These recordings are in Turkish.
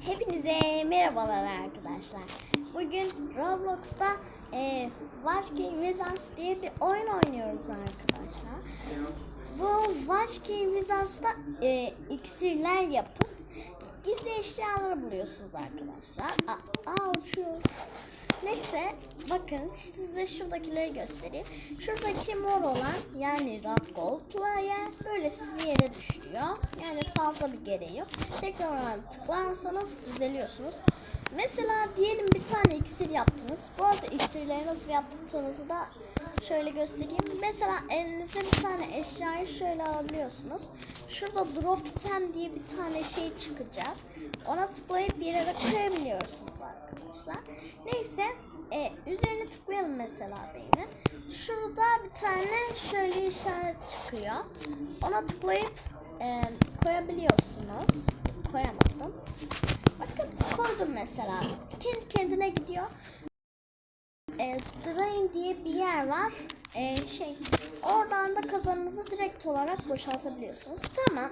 Hepinize merhabalar arkadaşlar. Bugün Roblox'ta e, Watch Game Wizards diye bir oyun oynuyoruz arkadaşlar. Bu Watch Game Wizards'ta e, iksirler yapıp gizli eşyaları buluyorsunuz arkadaşlar. Aa, uçuyor. Neyse bakın size şuradakileri göstereyim. Şuradaki mor olan yani Rock Gold Player böyle sizi yere düşürüyor. Yani fazla bir gereği yok. Tekrar ona tıklarsanız düzeliyorsunuz. Mesela diyelim bir tane iksir yaptınız. Bu arada iksirleri nasıl yaptığınızı da şöyle göstereyim. Mesela elinizde bir tane eşyayı şöyle alabiliyorsunuz. Şurada drop item diye bir tane şey çıkacak. Ona tıklayıp bir yere koyabiliyorsunuz arkadaşlar. Neyse e, üzerine tıklayalım mesela beyni. Şurada bir tane şöyle işaret çıkıyor. Ona tıklayıp e, koyabiliyorsunuz. Koyamadım. Bakın koydum mesela. Kendi kendine gidiyor. E, drain diye bir yer var. E, şey oradan da kazanınızı direkt olarak boşaltabiliyorsunuz. Tamam.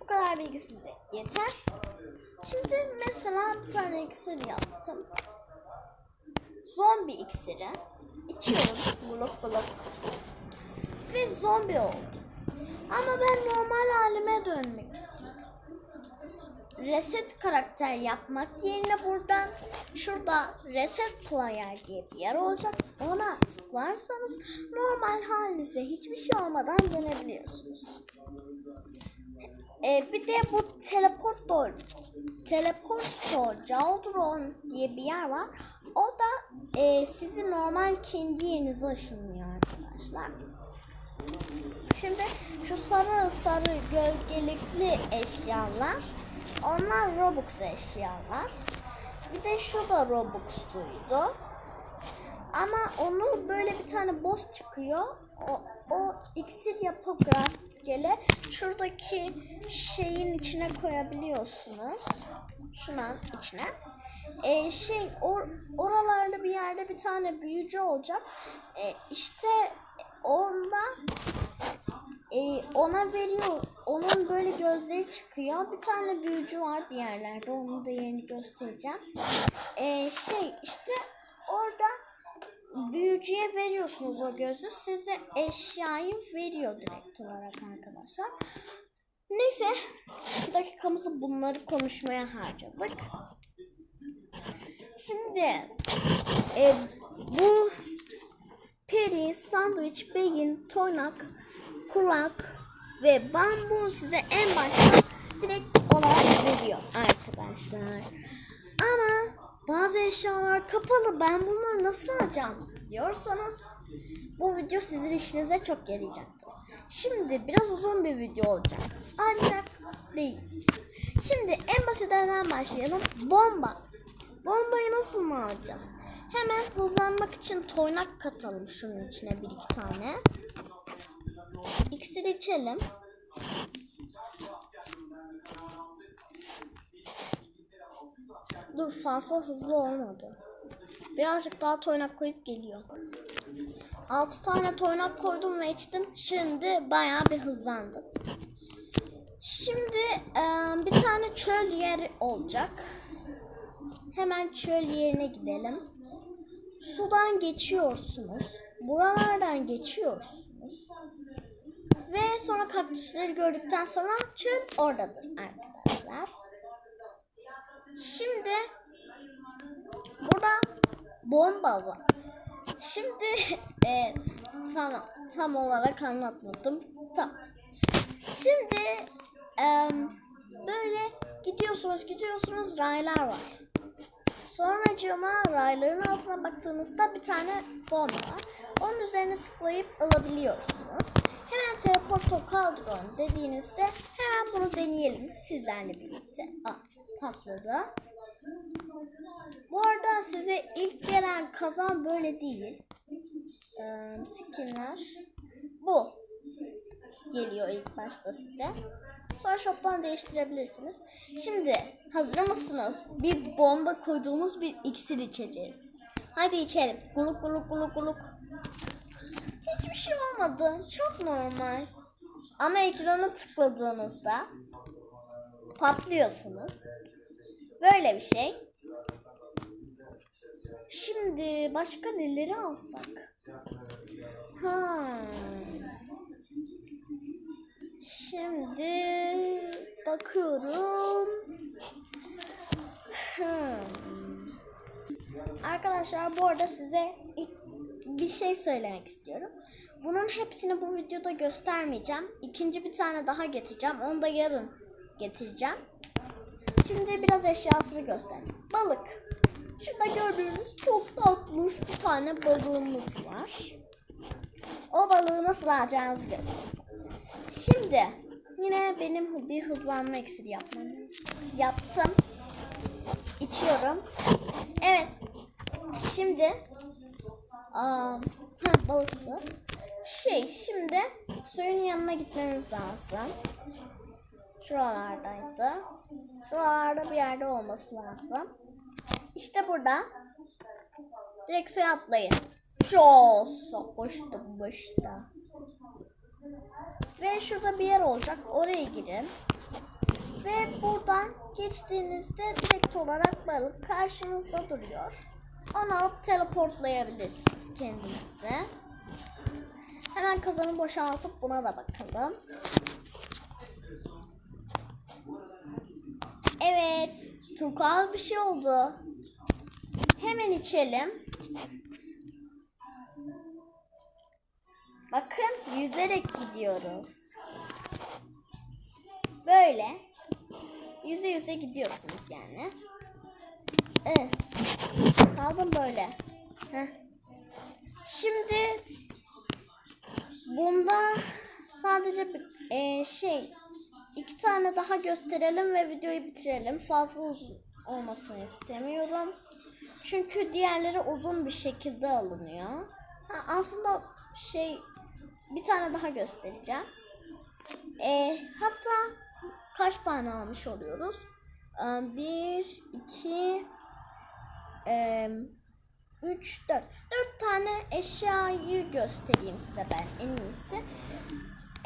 Bu kadar bilgi size yeter. Şimdi mesela bir tane iksir yaptım. Zombi iksiri. İçiyorum. Buluk buluk. Ve zombi oldum. Ama ben normal halime dönmek istiyorum. Reset karakter yapmak yerine buradan şurada reset player diye bir yer olacak. Ona tıklarsanız normal halinize hiçbir şey olmadan dönebiliyorsunuz. Ee, bir de bu teleport door, teleport door, Jaldron diye bir yer var. O da e, sizi normal kendi yerinize ışınlıyor arkadaşlar. Şimdi şu sarı sarı gölgelikli eşyalar onlar Robux eşyalar. Bir de şu da Robux'luydu. Ama onu böyle bir tane boss çıkıyor. O, o iksir yapıp rastgele şuradaki şeyin içine koyabiliyorsunuz. Şunun içine. Ee, şey or, oralarda bir yerde bir tane büyücü olacak. Ee, işte onda e, ona veriyor. Onun böyle gözleri çıkıyor. Bir tane büyücü var bir yerlerde. Onun da yerini göstereceğim. E, şey işte orada büyücüye veriyorsunuz o gözü. Size eşyayı veriyor direkt olarak arkadaşlar. Neyse. iki dakikamızı bunları konuşmaya harcadık. Şimdi e, bu sandviç, beyin, toynak, kulak ve bambu size en başta direkt olarak veriyor arkadaşlar. Ama bazı eşyalar kapalı ben bunları nasıl alacağım diyorsanız bu video sizin işinize çok yarayacaktır. Şimdi biraz uzun bir video olacak. Ancak değil. Şimdi en basitinden başlayalım. Bomba. Bombayı nasıl mı alacağız? Hemen hızlanmak için toynak katalım şunun içine bir iki tane. İksir içelim. Dur fazla hızlı olmadı. Birazcık daha toynak koyup geliyor. 6 tane toynak koydum ve içtim. Şimdi bayağı bir hızlandım. Şimdi bir tane çöl yeri olacak. Hemen çöl yerine gidelim. Sudan geçiyorsunuz. Buralardan geçiyorsunuz. Ve sonra kaktüsleri gördükten sonra çöl oradadır arkadaşlar. Şimdi burada bomba var. Şimdi e, tamam tam olarak anlatmadım. Tamam. Şimdi e, böyle gidiyorsunuz gidiyorsunuz raylar var. Sonra cama rayların altına baktığınızda bir tane bomba var. Onun üzerine tıklayıp alabiliyorsunuz. Hemen teleporto kaldron dediğinizde hemen bunu deneyelim sizlerle birlikte. Aa, patladı. Bu arada size ilk gelen kazan böyle değil. Ee, skinler bu geliyor ilk başta size. Sonra shop'tan değiştirebilirsiniz. Şimdi hazır mısınız? Bir bomba koyduğumuz bir iksir içeceğiz. Hadi içelim. Guluk guluk guluk guluk. Hiçbir şey olmadı. Çok normal. Ama ekrana tıkladığınızda patlıyorsunuz. Böyle bir şey. Şimdi başka neleri alsak? Ha. Şimdi bakıyorum. Hmm. Arkadaşlar bu arada size bir şey söylemek istiyorum. Bunun hepsini bu videoda göstermeyeceğim. İkinci bir tane daha getireceğim. Onu da yarın getireceğim. Şimdi biraz eşyasını göstereyim. Balık. Şurada gördüğünüz çok tatlış bir tane balığımız var. O balığı nasıl alacağınızı göstereyim. Şimdi yine benim bir hızlanma iksiri yapmam. Yaptım. İçiyorum. Evet. Şimdi Aa, balıktı. Şey şimdi suyun yanına gitmemiz lazım. Şuralardaydı. Şuralarda bir yerde olması lazım. İşte burada. Direkt suya atlayın. Çok sokuştum başta. Ve şurada bir yer olacak. Oraya girin. Ve buradan geçtiğinizde direkt olarak balık karşınızda duruyor. Onu alıp teleportlayabilirsiniz kendinize. Hemen kazanı boşaltıp buna da bakalım. Evet. Turkuaz bir şey oldu. Hemen içelim. Yüzerek gidiyoruz. Böyle. Yüze yüze gidiyorsunuz yani. Evet. Kaldım böyle. Heh. Şimdi bunda sadece e, şey iki tane daha gösterelim ve videoyu bitirelim. Fazla uzun olmasını istemiyorum. Çünkü diğerleri uzun bir şekilde alınıyor. Ha, aslında şey bir tane daha göstereceğim. E, hatta kaç tane almış oluyoruz? Ee, Bir, iki, e, üç, dört. Dört tane eşyayı göstereyim size ben en iyisi.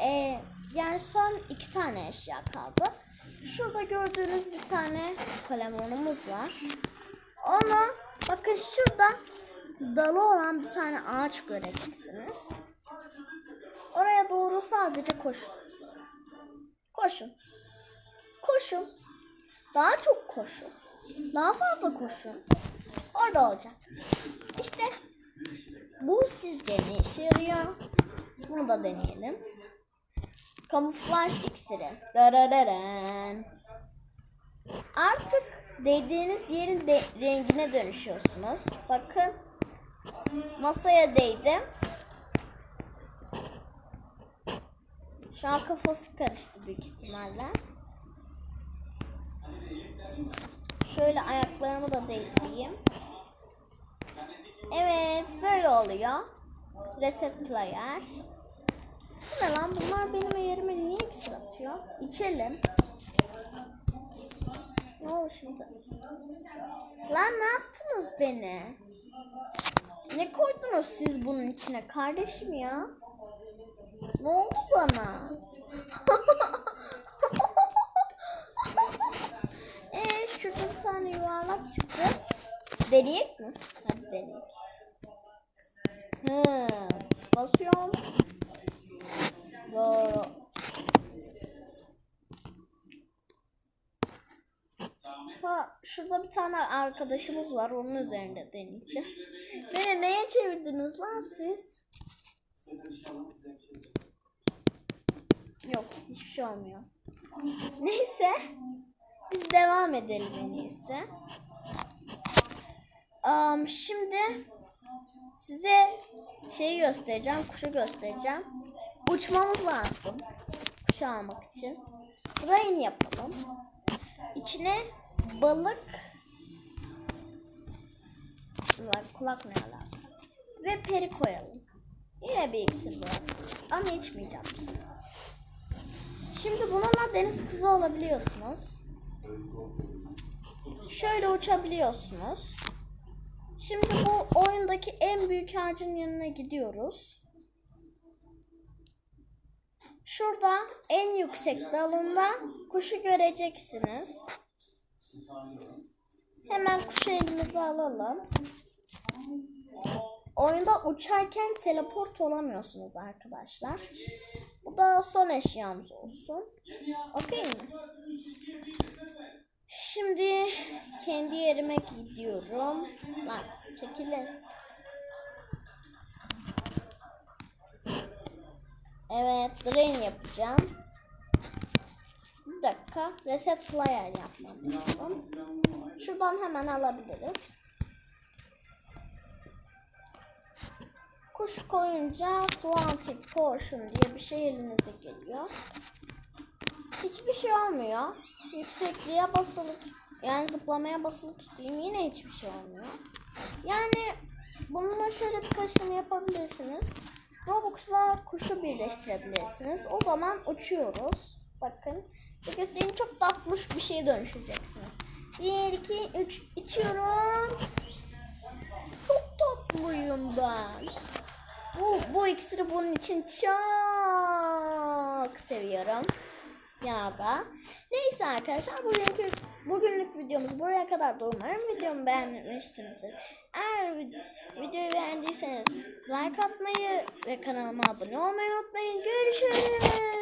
E, yani son iki tane eşya kaldı. Şurada gördüğünüz bir tane kalemonumuz var. Onu bakın şurada dalı olan bir tane ağaç göreceksiniz. Oraya doğru sadece koşun. Koşun. Koşun. Daha çok koşun. Daha fazla koşun. Orada olacak. İşte bu sizce ne işe yarıyor? Bunu da deneyelim. Kamuflaj iksiri. Darararan. Artık değdiğiniz yerin de rengine dönüşüyorsunuz. Bakın. Masaya değdim. Şu an kafası karıştı büyük ihtimalle. Şöyle ayaklarımı da değdireyim. Evet böyle oluyor. Reset player. Bu ne lan bunlar benim yerime niye iksir atıyor? İçelim. Ne oldu şimdi? Lan ne yaptınız beni? Ne koydunuz siz bunun içine kardeşim ya? Ne oldu bana? Eee şurada bir tane yuvarlak çıktı. Deneyek mi? Hadi deneyek. Hı, basıyorum. Böyle. Ha, şurada bir tane arkadaşımız var. Onun üzerinde deneyeceğim. Beni neye çevirdiniz lan siz? Yok, hiçbir şey olmuyor. Neyse. Biz devam edelim en iyisi. Am, şimdi size şeyi göstereceğim, kuşu göstereceğim. Uçmamız lazım. Kuşu almak için. Burayı yapalım. İçine balık Kulak, ne? Ve peri koyalım. Yine bir iksir var. Ama içmeyeceğim. Şimdi bununla deniz kızı olabiliyorsunuz. Şöyle uçabiliyorsunuz. Şimdi bu oyundaki en büyük ağacın yanına gidiyoruz. Şurada en yüksek dalında kuşu göreceksiniz. Hemen kuşu elimize alalım. Oyunda uçarken teleport olamıyorsunuz arkadaşlar. Da son eşyamız olsun. Okey mi? Şimdi kendi yerime gidiyorum. Lan çekilin. Evet, drain yapacağım. Bir dakika, reset player yapmam lazım. Şuradan hemen alabiliriz. Kuş koyunca Swanted Portion diye bir şey elinize geliyor. Hiçbir şey olmuyor. Yüksekliğe basılı yani zıplamaya basılı tutayım yine hiçbir şey olmuyor. Yani bununla şöyle birkaç tane yapabilirsiniz. Robux'la kuşu birleştirebilirsiniz. O zaman uçuyoruz. Bakın. Bu çok tatlış bir şeye dönüşeceksiniz. 1, 2, 3 içiyorum. Çok tatlıyım ben. Bu, bu iksiri bunun için çok seviyorum. Ya da. Neyse arkadaşlar bugünkü bugünlük videomuz buraya kadar. Umarım videomu beğenmişsinizdir. Eğer vid- videoyu beğendiyseniz like atmayı ve kanalıma abone olmayı unutmayın. Görüşürüz.